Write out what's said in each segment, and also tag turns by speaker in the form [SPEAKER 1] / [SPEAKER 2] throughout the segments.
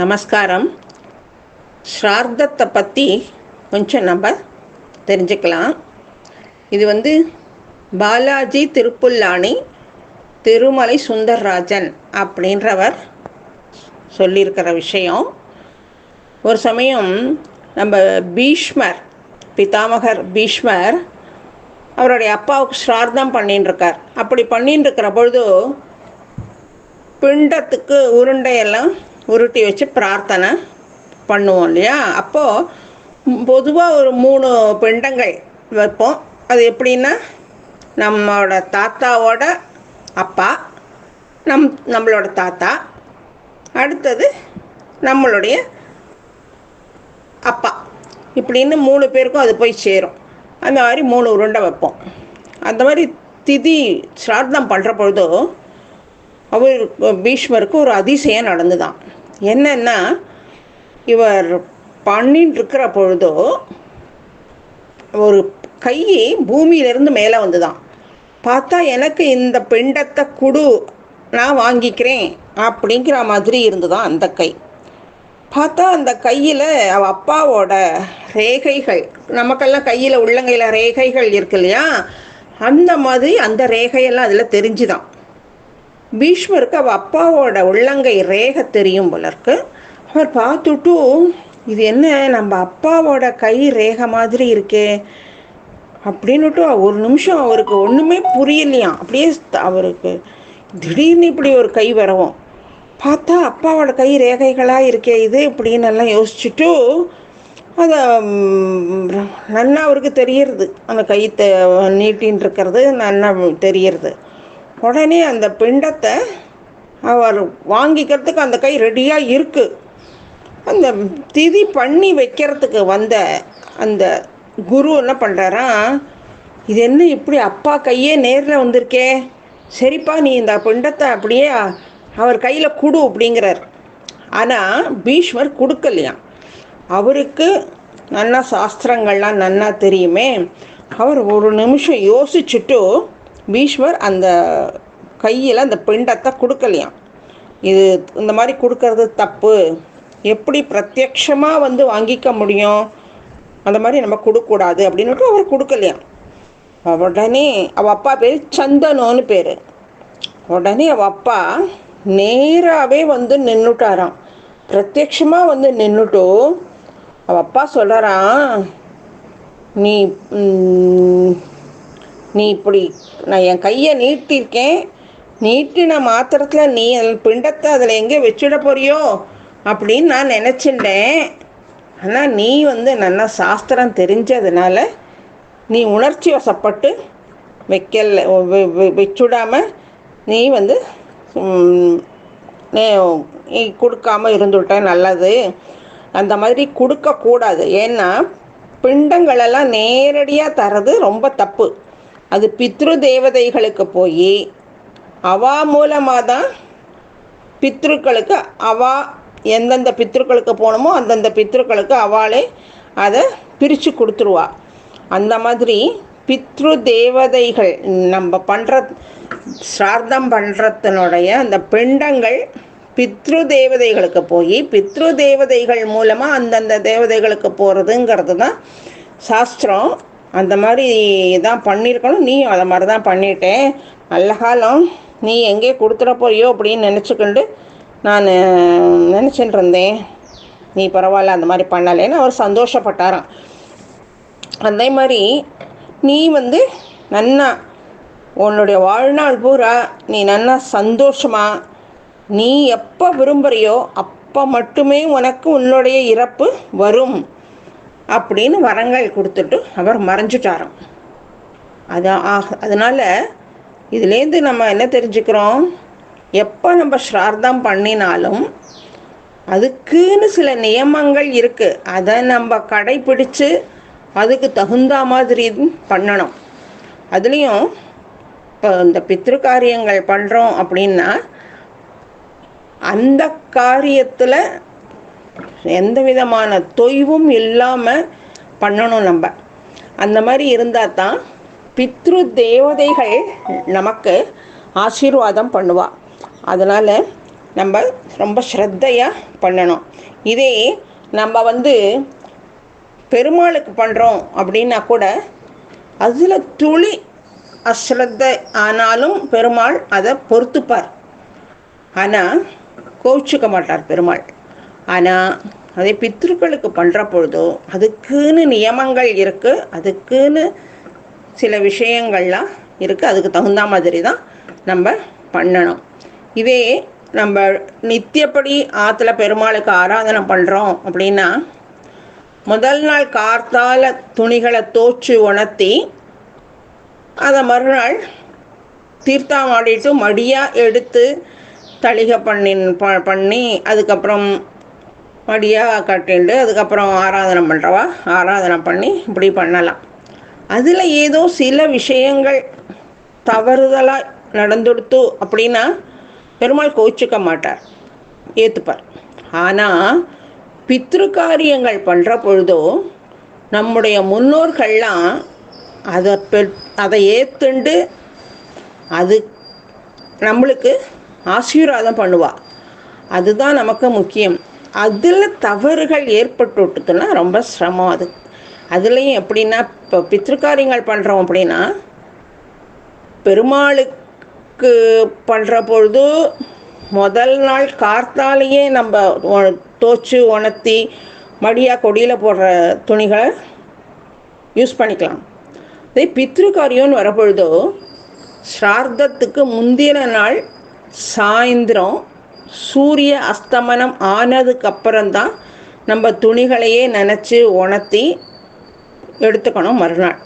[SPEAKER 1] நமஸ்காரம். ஸ்ரார்த்தத்தை பற்றி கொஞ்சம் நம்ம தெரிஞ்சுக்கலாம். இது வந்து பாலாஜி திருப்புல்லாணி திருமலை சுந்தர்ராஜன் அப்படின்றவர் சொல்லியிருக்கிற விஷயம். ஒரு சமயம் நம்ம பீஷ்மர் பிதாமகர் பீஷ்மர் அவருடைய அப்பாவுக்கு ஸ்ரார்த்தம் பண்ணின்னு இருக்கார் அப்படி பண்ணின்னு இருக்கிற பொழுது பிண்டத்துக்கு உருண்டையெல்லாம் உருட்டி வச்சு பிரார்த்தனை பண்ணுவோம் இல்லையா? அப்போது பொதுவாக ஒரு மூணு பிண்டங்கள் வைப்போம். அது எப்படின்னா நம்மளோட தாத்தாவோட அப்பா நம் நம்மளோட தாத்தா அடுத்தது நம்மளுடைய அப்பா. இப்படின்னு மூணு பேருக்கும் அது போய் சேரும். அந்த மாதிரி மூணு உருண்டை வைப்போம். அந்த மாதிரி திதி சிரார்த்தம் பண்ணுற பொழுதோ அவர் பீஷ்மருக்கு ஒரு அதிசயம் நடந்துதான். என்னன்னா இவர் பண்ணின்னு இருக்கிற பொழுதோ ஒரு கை பூமியிலேருந்து மேலே வந்துதான். பார்த்தா எனக்கு இந்த பிண்டத்தை குடு நான் வாங்கிக்கிறேன் அப்படிங்கிற மாதிரி இருந்துதான் அந்த கை. பார்த்தா அந்த கையில் அவ அப்பாவோட ரேகைகள் நமக்கெல்லாம் கையில் உள்ளங்கையில் ரேகைகள் இருக்கு இல்லையா? அந்த மாதிரி அந்த ரேகையெல்லாம் அதில் தெரிஞ்சுதான். பீஷ்மருக்கு அவள் அப்பாவோட உள்ளங்கை ரேகை தெரியும் போலருக்கு அவர் பார்த்துட்டு இது என்ன நம்ம அப்பாவோட கை ரேகை மாதிரி இருக்கே. அப்படின்னுட்டு ஒரு நிமிஷம் அவருக்கு ஒன்றுமே புரியலையாம் அப்படியே அவருக்கு திடீர்னு இப்படி ஒரு கை வரவும் பார்த்தா அப்பாவோட கை ரேகைகளாக இருக்கே இது இப்படின்னு எல்லாம் யோசிச்சுட்டு அதை நன்னா அவருக்கு தெரியறது. அந்த கை த நீட்டின்னு இருக்கிறது நன்னா தெரியறது. உடனே அந்த பிண்டத்தை அவர் வாங்கிக்கிறதுக்கு அந்த கை ரெடியாக இருக்குது அந்த திதி பண்ணி வைக்கிறதுக்கு வந்த அந்த குரு என்ன பண்ணுறாரா இது என்ன இப்படி அப்பா கையே நேரில் வந்திருக்கே? சரிப்பா நீ இந்த பிண்டத்தை அப்படியே அவர் கையில் கொடு அப்படிங்கிறார். ஆனால் பீஷ்மர் கொடுக்கலையாம். அவருக்கு நன்னா சாஸ்திரங்கள்லாம் நன்னா தெரியுமே. அவர் ஒரு நிமிஷம் யோசிச்சுட்டு பீஷ்மர் அந்த கையில் அந்த பிண்டத்தை கொடுக்கலையாம். இது இந்த மாதிரி கொடுக்கறது தப்பு. எப்படி பிரத்யக்ஷமாக வந்து வாங்கிக்க முடியும்? அந்த மாதிரி நம்ம கொடுக்கக்கூடாது அப்படின்னுட்டு அவர் கொடுக்கலையாம். உடனே அவள் அப்பா பேர் சந்தனோன்னு பேர். உடனே அவள் அப்பா நேராகவே வந்து நின்றுட்டாராம் பிரத்யக்ஷமாக வந்து நின்றுட்டு அவள் அப்பா சொல்கிறான் நீ நீ இப்படி நான் என் கையை நீட்டிருக்கேன். நீட்டின மாத்திரத்தில் நீ பிண்டத்தை அதில் எங்கே வச்சுட போறியோ அப்படின்னு நான் நினச்சிட்டேன். ஆனால் நீ வந்து நல்லா சாஸ்திரம் தெரிஞ்சதுனால நீ உணர்ச்சி வசப்பட்டு வைக்கல வச்சுடாமல் நீ வந்து நீ கொடுக்காம இருந்துவிட்ட நல்லது. அந்த மாதிரி கொடுக்கக்கூடாது. ஏன்னா பிண்டங்களெல்லாம் நேரடியாக தரது ரொம்ப தப்பு. அது பித்ரு தேவதைகளுக்கு போய் அவா மூலமாக தான் பித்ருக்களுக்கு அவா எந்தெந்த பித்ருக்களுக்கு போகணுமோ அந்தந்த பித்ருக்களுக்கு அவளே அதை பிரித்து கொடுத்துருவா. அந்த மாதிரி பித்ரு தேவதைகள் நம்ம பண்ணுற சிரார்த்தம் பண்ணுறதுனுடைய அந்த பிண்டங்கள் பித்ரு தேவதைகளுக்கு போய் பித்ரு தேவதைகள் மூலமாக அந்தந்த தேவதைகளுக்கு போகிறதுங்கிறது தான் சாஸ்திரம் அந்த மாதிரி தான் பண்ணியிருக்கணும். நீ அதை மாதிரி தான் பண்ணிட்டேன். நல்ல காலம். நீ எங்கே கொடுத்துட போறியோ அப்படின்னு நினச்சிக்கிண்டு நான் நினச்சிட்டு இருந்தேன். நீ பரவாயில்ல அந்த மாதிரி பண்ணலைன்னு அவர் சந்தோஷப்பட்டாராம். அதே மாதிரி நீ வந்து நன்னா உன்னுடைய வாழ்நாள் பூரா நீ நன்னா சந்தோஷமாக நீ எப்போ விரும்புகிறியோ அப்போ மட்டுமே உனக்கு உன்னுடைய இறப்பு வரும். அப்படின்னு வரங்கள் கொடுத்துட்டு அவர் மறைஞ்சிட்டாராம். அதான் அதனால் இதுலேருந்து நம்ம என்ன தெரிஞ்சுக்கிறோம்? எப்போ நம்ம ஸ்ரார்த்தம் பண்ணினாலும் அதுக்குன்னு சில நியமங்கள் இருக்குது அதை நம்ம கடைப்பிடிச்சு அதுக்கு தகுந்த மாதிரி பண்ணணும். அதுலேயும் இப்போ இந்த பித்ரு காரியங்கள் பண்ணுறோம் அப்படின்னா அந்த காரியத்தில் எந்த விதமான தொய்வும் இல்லாமல் பண்ணணும் நம்ம. அந்த மாதிரி இருந்தால் தான் பித்ரு தேவதைகள் நமக்கு ஆசீர்வாதம் பண்ணுவா. அதனால் நம்ம ரொம்ப ஸ்ரத்தையாக பண்ணணும். இதே நம்ம வந்து பெருமாளுக்கு பண்ணுறோம் அப்படின்னா கூட அதில் துளி அஸ்ரத்த ஆனாலும் பெருமாள் அதை பொறுத்துப்பார். ஆனால் கோவிச்சுக்க மாட்டார் பெருமாள். ஆனால் அதே பித்ருக்களுக்கு பண்ணுற பொழுதோ அதுக்குன்னு நியமங்கள் இருக்குது அதுக்குன்னு சில விஷயங்கள்லாம் இருக்குது அதுக்கு தகுந்த மாதிரி தான் நம்ம பண்ணணும். இதே நம்ம நித்தியப்படி ஆற்றுல பெருமாளுக்கு ஆராதனை பண்ணுறோம் அப்படின்னா முதல் நாள் கார்த்தால துணிகளை தோச்சு உணர்த்தி அதை மறுநாள் தீர்த்தாமாடிட்டு மடியாக எடுத்து தளிகை பண்ணி ப பண்ணி அதுக்கப்புறம் மடியாக கட்டிண்டு அதுக்கப்புறம் ஆராதனை பண்ணுறவா ஆராதனை பண்ணி இப்படி பண்ணலாம். அதில் ஏதோ சில விஷயங்கள் தவறுதலாக நடந்துடுத்து அப்படின்னா பெருமாள் கோச்சிக்க மாட்டார். ஏற்றுப்பார் ஆனால் பித்ரு காரியங்கள் பண்ணுற பொழுதோ நம்முடைய முன்னோர்கள்லாம் அதை பெ அதை ஏற்றுண்டு அது நம்மளுக்கு ஆசீர்வாதம் பண்ணுவா. அதுதான் நமக்கு முக்கியம். அதில் தவறுகள் ஏற்பட்டுட்டுக்குன்னா ரொம்ப சிரமம் அது. அதுலேயும் எப்படின்னா இப்போ பித்திருக்காரியங்கள் பண்ணுறோம் அப்படின்னா பெருமாளுக்கு பண்ணுற பொழுது முதல் நாள் கார்த்தாலேயே நம்ம தோச்சு உணர்த்தி மடியாக கொடியில் போடுற துணிகளை யூஸ் பண்ணிக்கலாம். அதே பித்ருக்காரியம்னு வரப்பொழுதோ ஸ்ரார்த்தத்துக்கு முந்தின நாள் சாயந்தரம் சூரிய அஸ்தமனம் ஆனதுக்கப்புறம்தான் நம்ம துணிகளையே நினச்சி உணர்த்தி எடுத்துக்கணும் மறுநாள்.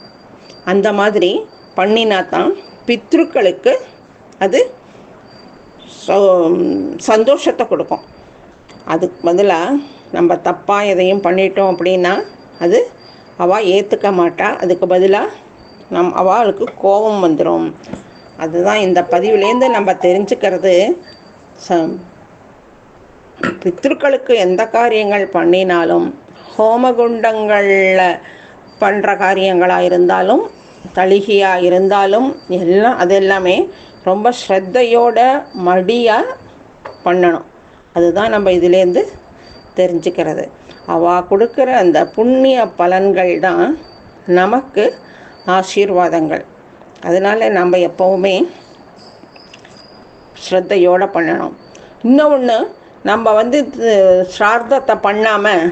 [SPEAKER 1] அந்த மாதிரி பண்ணினா தான் பித்ருக்களுக்கு அது சந்தோஷத்தை கொடுக்கும். அதுக்கு பதிலாக நம்ம தப்பாக எதையும் பண்ணிட்டோம் அப்படின்னா அது அவள் ஏற்றுக்க மாட்டா. அதுக்கு பதிலாக நம் அவளுக்கு கோபம் வந்துடும் அதுதான் இந்த பதிவுலேருந்து நம்ம தெரிஞ்சுக்கிறது ச பித்ருக்களுக்கு எந்த காரியங்கள் பண்ணினாலும் ஹோமகுண்டங்களில் பண்ணுற காரியங்களாக இருந்தாலும் தளிகையாக இருந்தாலும் எல்லாம் அது எல்லாமே ரொம்ப ஸ்ரத்தையோட மடியாக பண்ணணும். அதுதான் நம்ம இதுலேருந்து தெரிஞ்சுக்கிறது. அவள் கொடுக்குற அந்த புண்ணிய பலன்கள் தான் நமக்கு ஆசீர்வாதங்கள். அதனால் நம்ம எப்போவுமே ஸ்ரத்தையோடு பண்ணணும். இன்னொன்று நம்ம வந்து ஸ்ரார்த்தத்தை பண்ணாமல்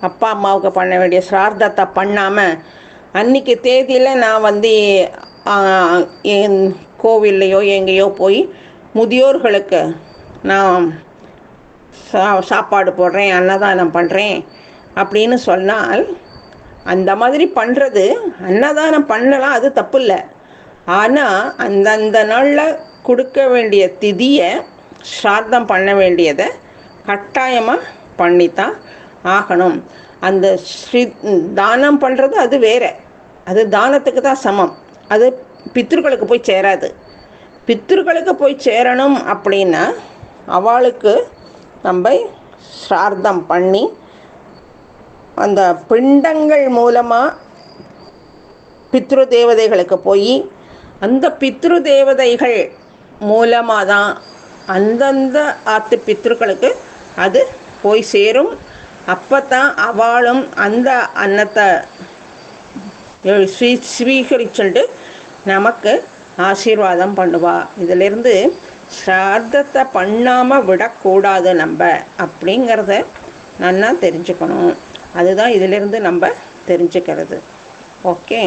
[SPEAKER 1] அப்பா அம்மாவுக்கு பண்ண வேண்டிய ஸ்ரார்த்தத்தை பண்ணாமல் அன்றைக்கி தேதியில் நான் வந்து என் கோவில்லையோ எங்கேயோ போய் முதியோர்களுக்கு நான் சா சாப்பாடு போடுறேன் அன்னதானம் பண்ணுறேன் அப்படின்னு சொன்னால் அந்த மாதிரி பண்ணுறது அன்னதானம் பண்ணலாம் அது தப்பு இல்லை ஆனால் அந்தந்த நாளில் கொடுக்க வேண்டிய திதியை ஸ்ரார்த்தம் பண்ண வேண்டியதை கட்டாயமாக பண்ணித்தான் ஆகணும். அந்த ஸ்ரீ தானம் பண்ணுறது அது வேற. அது தானத்துக்கு தான் சமம். அது பித்திருக்களுக்கு போய் சேராது. பித்திருக்களுக்கு போய் சேரணும் அப்படின்னா அவளுக்கு நம்ம ஸ்ரார்த்தம் பண்ணி அந்த பிண்டங்கள் மூலமாக பித்ரு தேவதைகளுக்கு போய் அந்த பித்ரு தேவதைகள் மூலமாக தான் அந்தந்த ஆத்து பித்ருக்களுக்கு அது போய் சேரும். அப்போ தான் அவளும் அந்த அன்னத்தை ஸ்வீ ஸ்வீகரிச்சுட்டு நமக்கு ஆசீர்வாதம் பண்ணுவா. இதிலிருந்து ஸ்ரார்த்தத்தை பண்ணாமல் விடக்கூடாது நம்ம அப்படிங்கிறத நல்லா தெரிஞ்சுக்கணும். அதுதான் இதிலிருந்து நம்ம தெரிஞ்சுக்கிறது. ஓகே.